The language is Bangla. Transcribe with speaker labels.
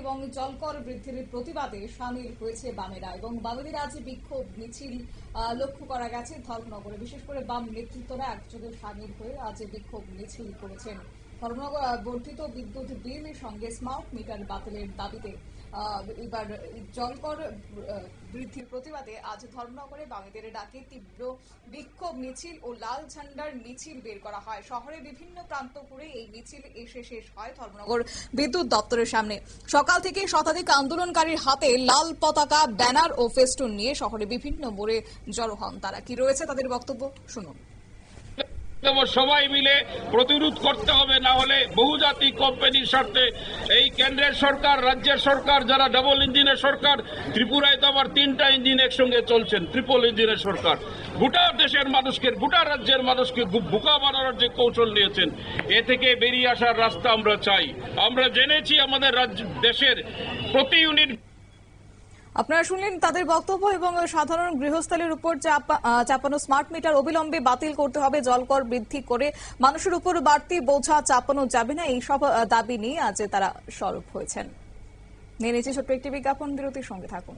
Speaker 1: এবং জলকর বৃদ্ধির প্রতিবাদে সামিল হয়েছে বামেরা এবং বামেদের আজ বিক্ষোভ মিছিল লক্ষ্য করা গেছে ধর্মনগরে। বিশেষ করে বাম নেতৃত্বরা একযোগে সামিল হয়ে আজ বিক্ষোভ মিছিল করেছেন। বর্ধিত বিদ্যুৎ বিলের সঙ্গে স্মার্ট মিটার বাতিলের দাবিতে এবার জলকর বৃদ্ধির প্রতিবাদে আজ ধর্মনগরে বামেদের ডাকে তীব্র বিক্ষোভ মিছিল ও লাল ঝান্ডার মিছিল বের করা হয়। শহরে বিভিন্ন প্রান্ত ঘুরে এই মিছিল এসে শেষ হয় ধর্মনগর বিদ্যুৎ দপ্তরের সামনে। সকাল থেকে শতাধিক আন্দোলনকারীর হাতে লাল পতাকা, ব্যানার ও ফেস্টুন নিয়ে শহরে বিভিন্ন মোড়ে জড়ো হন তারা। কি রয়েছে তাদের বক্তব্য? শুনুন।
Speaker 2: সবাই মিলে প্রতিরোধ করতে হবে, না হলে বহুজাতিক কোম্পানির স্বার্থে এই কেন্দ্রের সরকার, রাজ্যের সরকার, যারা ডাবল ইঞ্জিনের সরকার, ত্রিপুরায় তো আবার তিনটা ইঞ্জিন একসঙ্গে চলছেন ট্রিপল ইঞ্জিনের সরকার। গোটা দেশের মানুষকে, গোটা রাজ্যের মানুষকে বোকা বানানোর যে কৌশল নিয়েছেন, এ থেকে বেরিয়ে আসার রাস্তা আমরা চাই। আমরা জেনেছি আমাদের রাজ্য, দেশের প্রতি ইউনিট
Speaker 1: আপনারা শুনলেন তাদের বক্তব্য এবং সাধারণ গৃহস্থলীর উপর চাপা- চাপানো স্মার্ট মিটার অবিলম্বে বাতিল করতে হবে, জলকর বৃদ্ধি করে মানুষের উপর বাড়তি বোঝা চাপানো যাবে না এইসব দাবি নিয়ে আজ তারা সরব হয়েছেন। নিয়ে নিচ্ছে ছোট্ট একটি বিজ্ঞাপন, বিরতির সঙ্গে থাকুন।